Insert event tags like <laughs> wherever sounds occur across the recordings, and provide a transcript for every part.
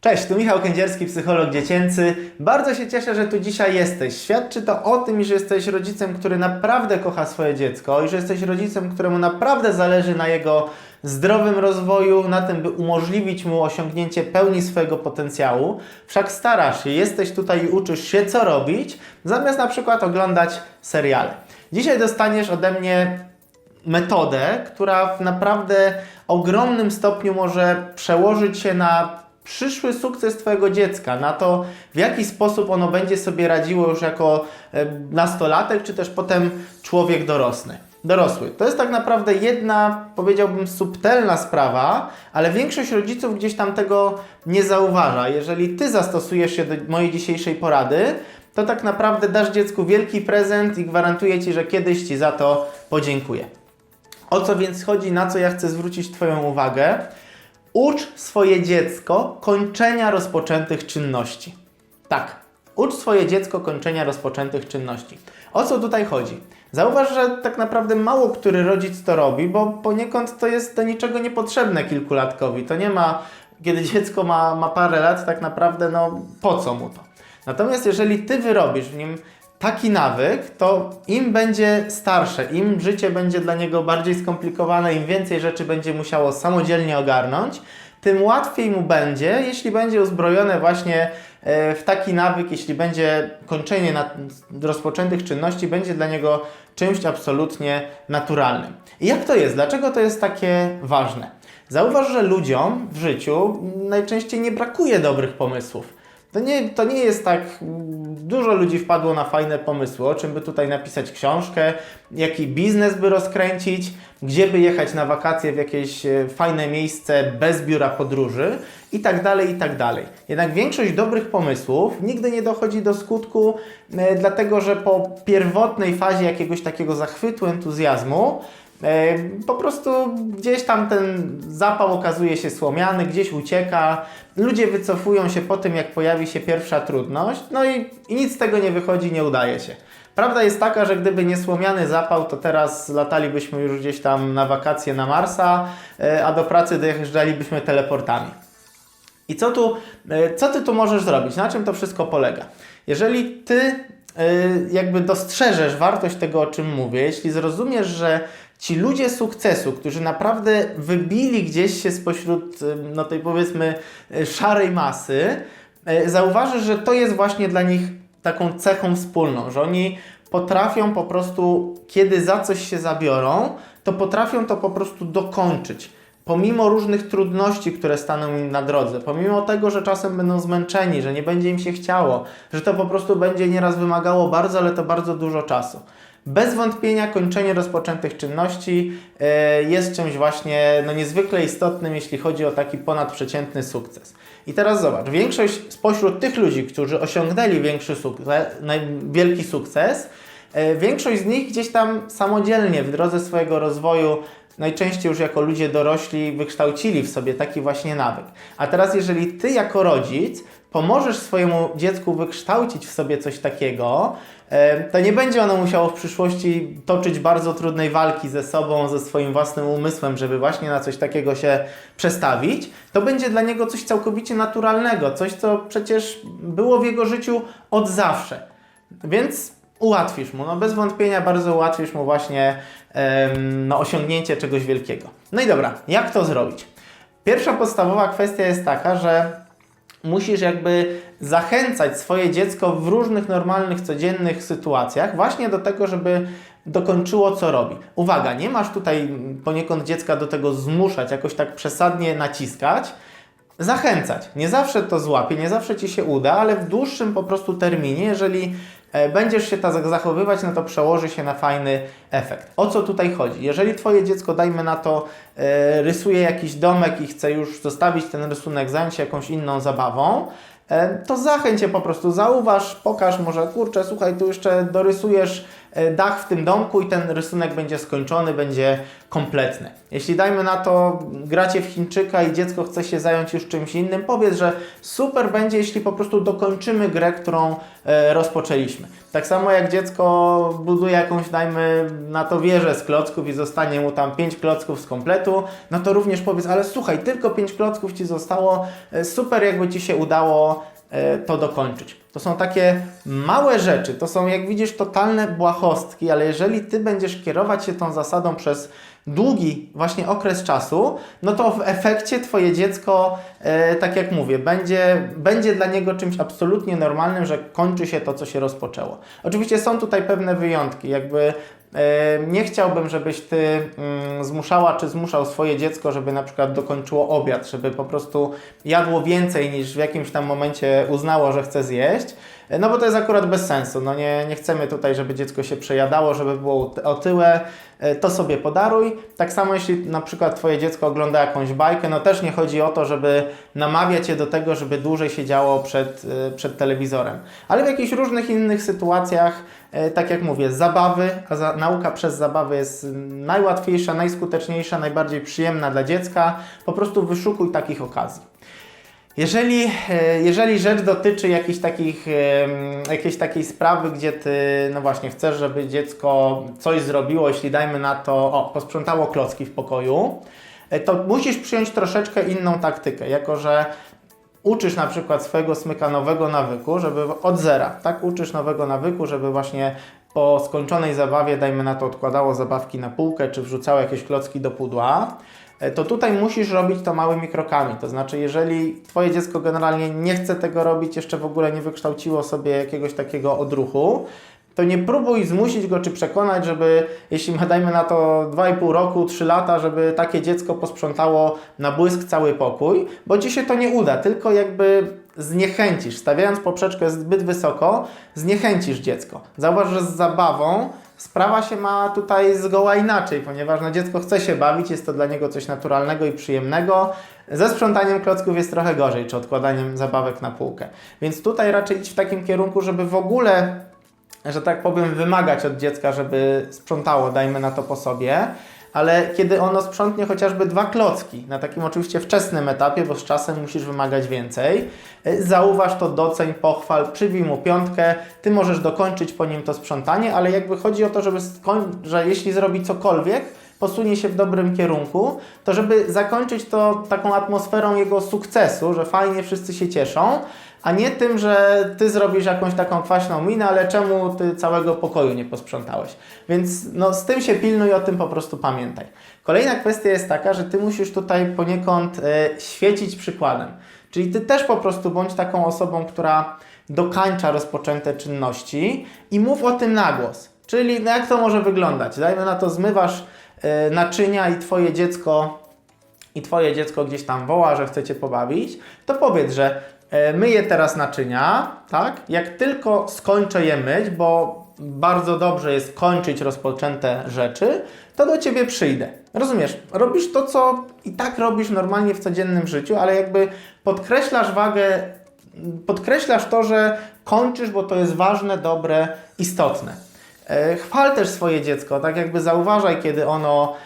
Cześć, tu Michał Kędzierski, psycholog dziecięcy. Bardzo się cieszę, że tu dzisiaj jesteś. Świadczy to o tym, że jesteś rodzicem, który naprawdę kocha swoje dziecko i że jesteś rodzicem, któremu naprawdę zależy na jego zdrowym rozwoju, na tym, by umożliwić mu osiągnięcie pełni swojego potencjału. Wszak starasz się, jesteś tutaj i uczysz się, co robić, zamiast na przykład oglądać seriale. Dzisiaj dostaniesz ode mnie metodę, która w naprawdę ogromnym stopniu może przełożyć się na przyszły sukces Twojego dziecka, na to, w jaki sposób ono będzie sobie radziło już jako e, nastolatek, czy też potem człowiek dorosły. Dorosły. To jest tak naprawdę jedna, powiedziałbym, subtelna sprawa, ale większość rodziców gdzieś tam tego nie zauważa. Jeżeli Ty zastosujesz się do mojej dzisiejszej porady, to tak naprawdę dasz dziecku wielki prezent i gwarantuję Ci, że kiedyś Ci za to podziękuję. O co więc chodzi, na co ja chcę zwrócić Twoją uwagę? Ucz swoje dziecko kończenia rozpoczętych czynności. Tak, ucz swoje dziecko kończenia rozpoczętych czynności. O co tutaj chodzi? Zauważ, że tak naprawdę mało który rodzic to robi, bo poniekąd to jest do niczego niepotrzebne kilkulatkowi. To nie ma, kiedy dziecko ma, ma parę lat, tak naprawdę, no po co mu to? Natomiast jeżeli ty wyrobisz w nim taki nawyk, to im będzie starsze, im życie będzie dla niego bardziej skomplikowane, im więcej rzeczy będzie musiało samodzielnie ogarnąć, tym łatwiej mu będzie, jeśli będzie uzbrojone właśnie e, w taki nawyk, jeśli będzie kończenie rozpoczętych czynności, będzie dla niego czymś absolutnie naturalnym. I jak to jest? Dlaczego to jest takie ważne? Zauważ, że ludziom w życiu najczęściej nie brakuje dobrych pomysłów. To nie, to nie jest tak, dużo ludzi wpadło na fajne pomysły, o czym by tutaj napisać książkę, jaki biznes by rozkręcić, gdzie by jechać na wakacje w jakieś e, fajne miejsce bez biura podróży i tak dalej, i tak dalej. Jednak większość dobrych pomysłów nigdy nie dochodzi do skutku, e, dlatego że po pierwotnej fazie jakiegoś takiego zachwytu, entuzjazmu, Po prostu gdzieś tam ten zapał okazuje się słomiany, gdzieś ucieka, ludzie wycofują się po tym, jak pojawi się pierwsza trudność, no i, i nic z tego nie wychodzi, nie udaje się. Prawda jest taka, że gdyby nie słomiany zapał, to teraz latalibyśmy już gdzieś tam na wakacje na Marsa, e, a do pracy dojeżdżalibyśmy teleportami. I co, tu, e, co ty tu możesz zrobić? Na czym to wszystko polega? Jeżeli ty e, jakby dostrzeżesz wartość tego, o czym mówię, jeśli zrozumiesz, że ci ludzie sukcesu, którzy naprawdę wybili gdzieś się spośród no tej powiedzmy e, szarej masy, e, zauważysz, że to jest właśnie dla nich taką cechą wspólną, że oni potrafią po prostu, kiedy za coś się zabiorą, to potrafią to po prostu dokończyć pomimo różnych trudności, które staną im na drodze, pomimo tego, że czasem będą zmęczeni, że nie będzie im się chciało, że to po prostu będzie nieraz wymagało bardzo, ale to bardzo dużo czasu. Bez wątpienia kończenie rozpoczętych czynności e, jest czymś właśnie no, niezwykle istotnym, jeśli chodzi o taki ponadprzeciętny sukces. I teraz zobacz, większość spośród tych ludzi, którzy osiągnęli większy sukces, wielki sukces, e, większość z nich gdzieś tam samodzielnie w drodze swojego rozwoju najczęściej już jako ludzie dorośli wykształcili w sobie taki właśnie nawyk. A teraz, jeżeli ty jako rodzic pomożesz swojemu dziecku wykształcić w sobie coś takiego, to nie będzie ono musiało w przyszłości toczyć bardzo trudnej walki ze sobą, ze swoim własnym umysłem, żeby właśnie na coś takiego się przestawić. To będzie dla niego coś całkowicie naturalnego, coś, co przecież było w jego życiu od zawsze. Więc ułatwisz mu, no bez wątpienia bardzo ułatwisz mu właśnie no, osiągnięcie czegoś wielkiego. No i dobra, jak to zrobić? Pierwsza podstawowa kwestia jest taka, że musisz jakby zachęcać swoje dziecko w różnych normalnych, codziennych sytuacjach właśnie do tego, żeby dokończyło co robi. Uwaga, nie masz tutaj poniekąd dziecka do tego zmuszać, jakoś tak przesadnie naciskać, zachęcać. Nie zawsze to złapie, nie zawsze Ci się uda, ale w dłuższym po prostu terminie, jeżeli będziesz się tak zachowywać, no to przełoży się na fajny efekt. O co tutaj chodzi? Jeżeli Twoje dziecko, dajmy na to, e, rysuje jakiś domek i chce już zostawić ten rysunek, zająć się jakąś inną zabawą, e, to zachęć je po prostu, zauważ, pokaż może, kurczę, słuchaj, tu jeszcze dorysujesz e, dach w tym domku i ten rysunek będzie skończony, będzie kompletny. Jeśli dajmy na to, gracie w Chińczyka i dziecko chce się zająć już czymś innym, powiedz, że super będzie, jeśli po prostu dokończymy grę, którą e, rozpoczęliśmy. Tak samo jak dziecko buduje jakąś, dajmy na to wieżę z klocków i zostanie mu tam 5 klocków z kompletu, no to również powiedz, ale słuchaj, tylko 5 klocków Ci zostało, e, super jakby Ci się udało e, to dokończyć. To są takie małe rzeczy, to są jak widzisz totalne błahostki, ale jeżeli Ty będziesz kierować się tą zasadą przez długi właśnie okres czasu, no to w efekcie Twoje dziecko, e, tak jak mówię, będzie, będzie dla niego czymś absolutnie normalnym, że kończy się to, co się rozpoczęło. Oczywiście są tutaj pewne wyjątki, jakby e, nie chciałbym, żebyś Ty mm, zmuszała czy zmuszał swoje dziecko, żeby na przykład dokończyło obiad, żeby po prostu jadło więcej niż w jakimś tam momencie uznało, że chce zjeść. No bo to jest akurat bez sensu. No nie, nie chcemy tutaj, żeby dziecko się przejadało, żeby było oty- otyłe. E, To sobie podaruj. Tak samo jeśli na przykład Twoje dziecko ogląda jakąś bajkę, no też nie chodzi o to, żeby namawiać je do tego, żeby dłużej siedziało przed, e, przed telewizorem. Ale w jakichś różnych innych sytuacjach, e, tak jak mówię, zabawy, a za, nauka przez zabawy jest najłatwiejsza, najskuteczniejsza, najbardziej przyjemna dla dziecka. Po prostu wyszukuj takich okazji. Jeżeli, e, jeżeli rzecz dotyczy jakichś takich, em, jakiejś takiej sprawy, gdzie ty, no właśnie, chcesz, żeby dziecko coś zrobiło, jeśli dajmy na to, o, posprzątało klocki w pokoju, e, to musisz przyjąć troszeczkę inną taktykę, jako że uczysz na przykład swojego smyka nowego nawyku, żeby od zera, tak? Uczysz nowego nawyku, żeby właśnie po skończonej zabawie, dajmy na to, odkładało zabawki na półkę, czy wrzucało jakieś klocki do pudła, e, to tutaj musisz robić to małymi krokami. To znaczy, jeżeli Twoje dziecko generalnie nie chce tego robić, jeszcze w ogóle nie wykształciło sobie jakiegoś takiego odruchu, to nie próbuj zmusić go czy przekonać, żeby, jeśli ma, dajmy na to 2,5 roku, 3 lata, żeby takie dziecko posprzątało na błysk cały pokój, bo Ci się to nie uda, tylko jakby zniechęcisz, stawiając poprzeczkę zbyt wysoko, zniechęcisz dziecko. Zauważ, że z zabawą sprawa się ma tutaj zgoła inaczej, ponieważ no, dziecko chce się bawić, jest to dla niego coś naturalnego i przyjemnego. Ze sprzątaniem klocków jest trochę gorzej, czy odkładaniem zabawek na półkę. Więc tutaj raczej idź w takim kierunku, żeby w ogóle że tak powiem, wymagać od dziecka, żeby sprzątało, dajmy na to po sobie, ale kiedy ono sprzątnie chociażby dwa klocki, na takim oczywiście wczesnym etapie, bo z czasem musisz wymagać więcej, y, zauważ to, doceń, pochwal, przybij mu piątkę, ty możesz dokończyć po nim to sprzątanie, ale jakby chodzi o to, żeby że jeśli zrobi cokolwiek, posunie się w dobrym kierunku, to żeby zakończyć to taką atmosferą jego sukcesu, że fajnie wszyscy się cieszą, a nie tym, że ty zrobisz jakąś taką kwaśną minę, ale czemu ty całego pokoju nie posprzątałeś. Więc no, z tym się pilnuj, o tym po prostu pamiętaj. Kolejna kwestia jest taka, że ty musisz tutaj poniekąd e, świecić przykładem. Czyli ty też po prostu bądź taką osobą, która dokańcza rozpoczęte czynności i mów o tym na głos. Czyli no, jak to może wyglądać? Dajmy na to, zmywasz e, naczynia i twoje dziecko i twoje dziecko gdzieś tam woła, że chce cię pobawić, to powiedz, że myję teraz naczynia, tak? Jak tylko skończę je myć, bo bardzo dobrze jest kończyć rozpoczęte rzeczy, to do ciebie przyjdę. Rozumiesz? Robisz to, co i tak robisz normalnie w codziennym życiu, ale jakby podkreślasz wagę, podkreślasz to, że kończysz, bo to jest ważne, dobre, istotne. E, Chwal też swoje dziecko, tak jakby zauważaj, kiedy ono,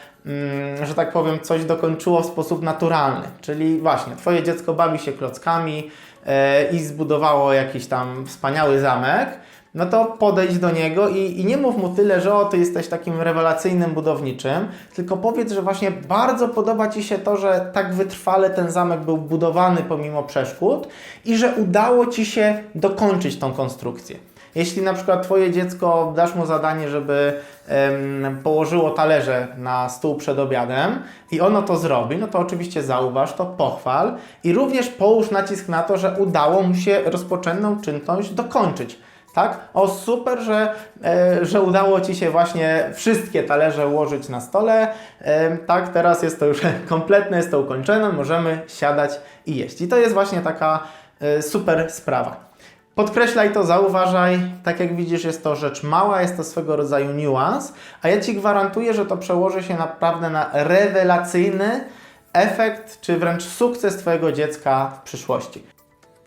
że tak powiem, coś dokończyło w sposób naturalny. Czyli właśnie, Twoje dziecko bawi się klockami e, i zbudowało jakiś tam wspaniały zamek, no to podejdź do niego i, i nie mów mu tyle, że o, ty jesteś takim rewelacyjnym budowniczym, tylko powiedz, że właśnie bardzo podoba Ci się to, że tak wytrwale ten zamek był budowany pomimo przeszkód i że udało Ci się dokończyć tą konstrukcję. Jeśli na przykład Twoje dziecko dasz mu zadanie, żeby em, położyło talerze na stół przed obiadem i ono to zrobi, no to oczywiście zauważ to, pochwal i również połóż nacisk na to, że udało mu się rozpoczętą czynność dokończyć. Tak? O super, że, e, że udało Ci się właśnie wszystkie talerze ułożyć na stole. E, tak, teraz jest to już <laughs> kompletne, jest to ukończone, możemy siadać i jeść. I to jest właśnie taka e, super sprawa. Podkreślaj to, zauważaj. Tak jak widzisz, jest to rzecz mała, jest to swego rodzaju niuans, a ja Ci gwarantuję, że to przełoży się naprawdę na rewelacyjny efekt, czy wręcz sukces Twojego dziecka w przyszłości.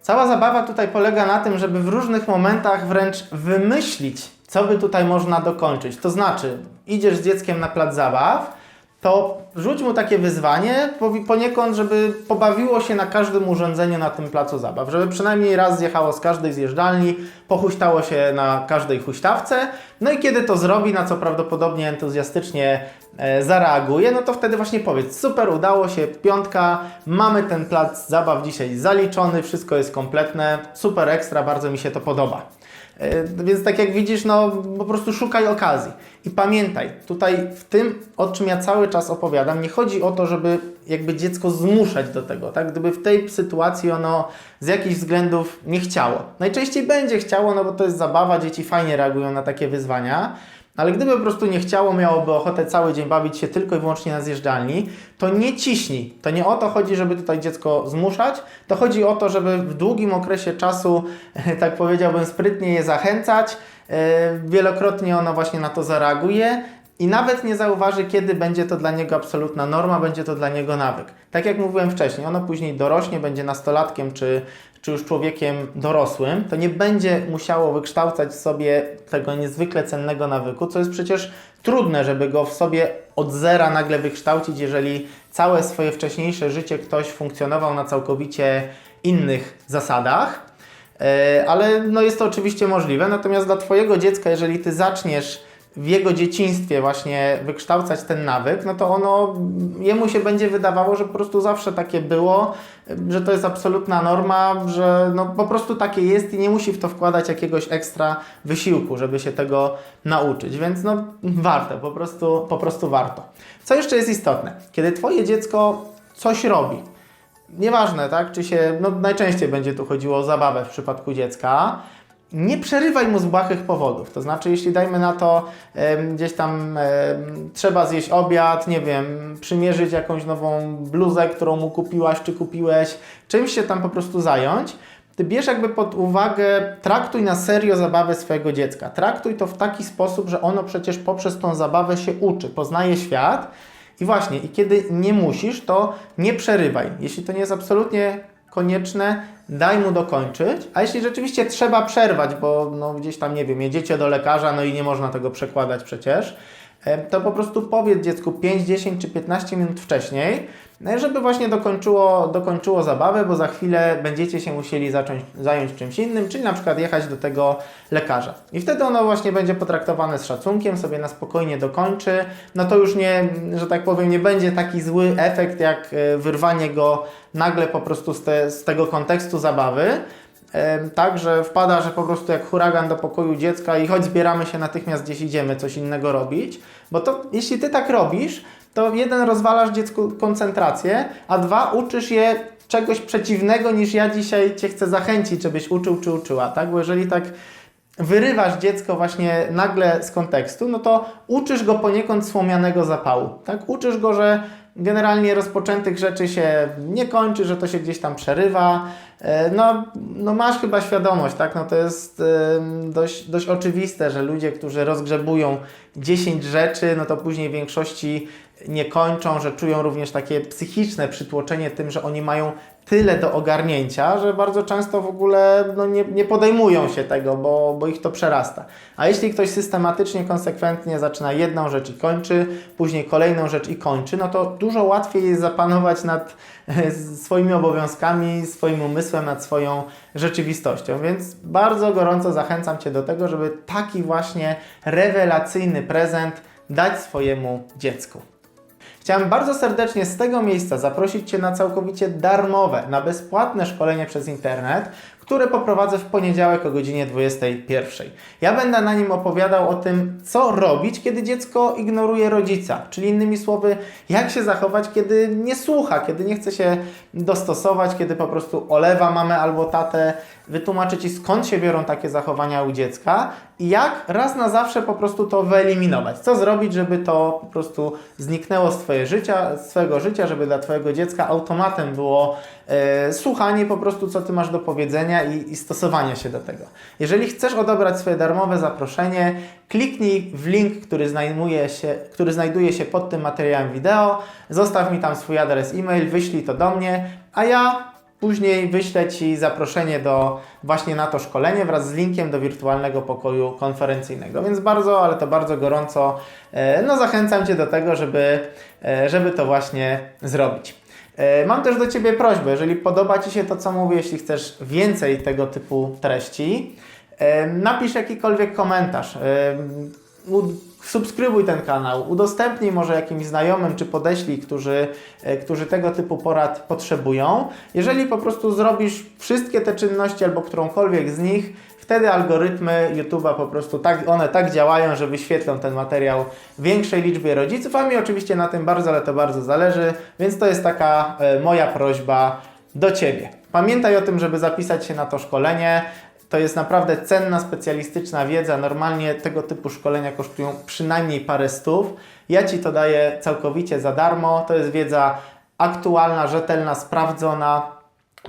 Cała zabawa tutaj polega na tym, żeby w różnych momentach wręcz wymyślić, co by tutaj można dokończyć. To znaczy, idziesz z dzieckiem na plac zabaw, to rzuć mu takie wyzwanie, poniekąd, żeby pobawiło się na każdym urządzeniu na tym placu zabaw, żeby przynajmniej raz zjechało z każdej zjeżdżalni, pochuśtało się na każdej huśtawce, no i kiedy to zrobi, na co prawdopodobnie entuzjastycznie e, zareaguje, no to wtedy właśnie powiedz, super, udało się, piątka, mamy ten plac zabaw dzisiaj zaliczony, wszystko jest kompletne, super ekstra, bardzo mi się to podoba. E, Więc tak jak widzisz, no po prostu szukaj okazji. I pamiętaj, tutaj w tym, o czym ja cały czas opowiadam, nie chodzi o to, żeby jakby dziecko zmuszać do tego, tak? Gdyby w tej sytuacji ono z jakichś względów nie chciało. Najczęściej będzie chciało, no bo to jest zabawa, dzieci fajnie reagują na takie wyzwania. Ale gdyby po prostu nie chciało, miałoby ochotę cały dzień bawić się tylko i wyłącznie na zjeżdżalni, to nie ciśnij. To nie o to chodzi, żeby tutaj dziecko zmuszać, to chodzi o to, żeby w długim okresie czasu, <laughs> tak powiedziałbym, sprytnie je zachęcać. E, Wielokrotnie ono właśnie na to zareaguje i nawet nie zauważy, kiedy będzie to dla niego absolutna norma, będzie to dla niego nawyk. Tak jak mówiłem wcześniej, ono później dorośnie, będzie nastolatkiem czy, czy już człowiekiem dorosłym, to nie będzie musiało wykształcać w sobie tego niezwykle cennego nawyku, co jest przecież trudne, żeby go w sobie od zera nagle wykształcić, jeżeli całe swoje wcześniejsze życie ktoś funkcjonował na całkowicie innych zasadach. E, Ale no jest to oczywiście możliwe, natomiast dla Twojego dziecka, jeżeli Ty zaczniesz w jego dzieciństwie właśnie wykształcać ten nawyk, no to ono, jemu się będzie wydawało, że po prostu zawsze takie było, że to jest absolutna norma, że no po prostu takie jest i nie musi w to wkładać jakiegoś ekstra wysiłku, żeby się tego nauczyć, więc no warto, po prostu, po prostu warto. Co jeszcze jest istotne? Kiedy Twoje dziecko coś robi, Nieważne, tak? Czy się, no najczęściej będzie tu chodziło o zabawę w przypadku dziecka. Nie przerywaj mu z błahych powodów. To znaczy, jeśli dajmy na to gdzieś tam trzeba zjeść obiad, nie wiem, przymierzyć jakąś nową bluzę, którą mu kupiłaś czy kupiłeś, czymś się tam po prostu zająć, ty bierz jakby pod uwagę, traktuj na serio zabawę swojego dziecka. Traktuj to w taki sposób, że ono przecież poprzez tą zabawę się uczy, poznaje świat. I właśnie, i kiedy nie musisz, to nie przerywaj. Jeśli to nie jest absolutnie konieczne, daj mu dokończyć. A jeśli rzeczywiście trzeba przerwać, bo no, gdzieś tam, nie wiem, jedziecie do lekarza, no i nie można tego przekładać przecież, e, to po prostu powiedz dziecku 5, 10 czy 15 minut wcześniej, e, żeby właśnie dokończyło, dokończyło zabawę, bo za chwilę będziecie się musieli zacząć, zająć czymś innym, czyli na przykład jechać do tego lekarza. I wtedy ono właśnie będzie potraktowane z szacunkiem, sobie na spokojnie dokończy. No to już nie, że tak powiem, nie będzie taki zły efekt, jak e, wyrwanie go nagle po prostu z, te, z tego kontekstu zabawy. Tak, że wpada, że po prostu jak huragan do pokoju dziecka i choć zbieramy się natychmiast gdzieś idziemy coś innego robić, bo to jeśli ty tak robisz, to jeden rozwalasz dziecku koncentrację, a dwa uczysz je czegoś przeciwnego niż ja dzisiaj cię chcę zachęcić, żebyś uczył czy uczyła, tak? Bo jeżeli tak wyrywasz dziecko właśnie nagle z kontekstu, no to uczysz go poniekąd słomianego zapału, tak? Uczysz go, że generalnie rozpoczętych rzeczy się nie kończy, że to się gdzieś tam przerywa. E, No, no masz chyba świadomość, tak? No to jest em, dość, dość oczywiste, że ludzie, którzy rozgrzebują 10 rzeczy, no to później w większości nie kończą, że czują również takie psychiczne przytłoczenie tym, że oni mają tyle do ogarnięcia, że bardzo często w ogóle no, nie, nie podejmują się tego, bo, bo ich to przerasta. A jeśli ktoś systematycznie, konsekwentnie zaczyna jedną rzecz i kończy, później kolejną rzecz i kończy, no to dużo łatwiej jest zapanować nad e, swoimi obowiązkami, swoim umysłem, nad swoją rzeczywistością. Więc bardzo gorąco zachęcam Cię do tego, żeby taki właśnie rewelacyjny prezent dać swojemu dziecku. Chciałem bardzo serdecznie z tego miejsca zaprosić Cię na całkowicie darmowe, na bezpłatne szkolenie przez internet, które poprowadzę w poniedziałek o godzinie 21. Ja będę na nim opowiadał o tym, co robić, kiedy dziecko ignoruje rodzica, czyli innymi słowy, jak się zachować, kiedy nie słucha, kiedy nie chce się dostosować, kiedy po prostu olewa mamę albo tatę, wytłumaczyć Ci skąd się biorą takie zachowania u dziecka i jak raz na zawsze po prostu to wyeliminować. Co zrobić, żeby to po prostu zniknęło z, twoje życia, z Twojego życia, żeby dla Twojego dziecka automatem było e, słuchanie po prostu, co Ty masz do powiedzenia i, i stosowanie się do tego. Jeżeli chcesz odebrać swoje darmowe zaproszenie, kliknij w link, który znajduje się, który znajduje się pod tym materiałem wideo, zostaw mi tam swój adres e-mail, wyślij to do mnie, a ja Później wyślę Ci zaproszenie do właśnie na to szkolenie wraz z linkiem do wirtualnego pokoju konferencyjnego. Więc bardzo, ale to bardzo gorąco e, no, zachęcam Cię do tego, żeby, e, żeby to właśnie zrobić. E, Mam też do Ciebie prośbę, jeżeli podoba Ci się to, co mówię, jeśli chcesz więcej tego typu treści, napisz jakikolwiek komentarz. Subskrybuj ten kanał, udostępnij może jakimś znajomym, czy podeślij, którzy, e, którzy tego typu porad potrzebują. Jeżeli po prostu zrobisz wszystkie te czynności albo którąkolwiek z nich, wtedy algorytmy YouTube'a po prostu tak, one tak działają, że wyświetlą ten materiał większej liczbie rodziców, a mi oczywiście na tym bardzo, ale to bardzo zależy, więc to jest taka e, moja prośba do Ciebie. Pamiętaj o tym, żeby zapisać się na to szkolenie. To jest naprawdę cenna, specjalistyczna wiedza. Normalnie tego typu szkolenia kosztują przynajmniej parę stów. Ja Ci to daję całkowicie za darmo. To jest wiedza aktualna, rzetelna, sprawdzona.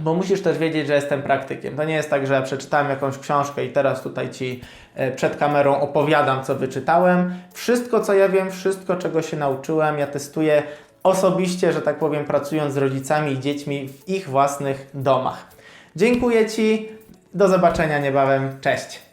Bo musisz też wiedzieć, że jestem praktykiem. To nie jest tak, że przeczytałem jakąś książkę i teraz tutaj Ci e, przed kamerą opowiadam, co wyczytałem. Wszystko, co ja wiem, wszystko, czego się nauczyłem, ja testuję osobiście, że tak powiem, pracując z rodzicami i dziećmi w ich własnych domach. Dziękuję Ci. Do zobaczenia niebawem. Cześć.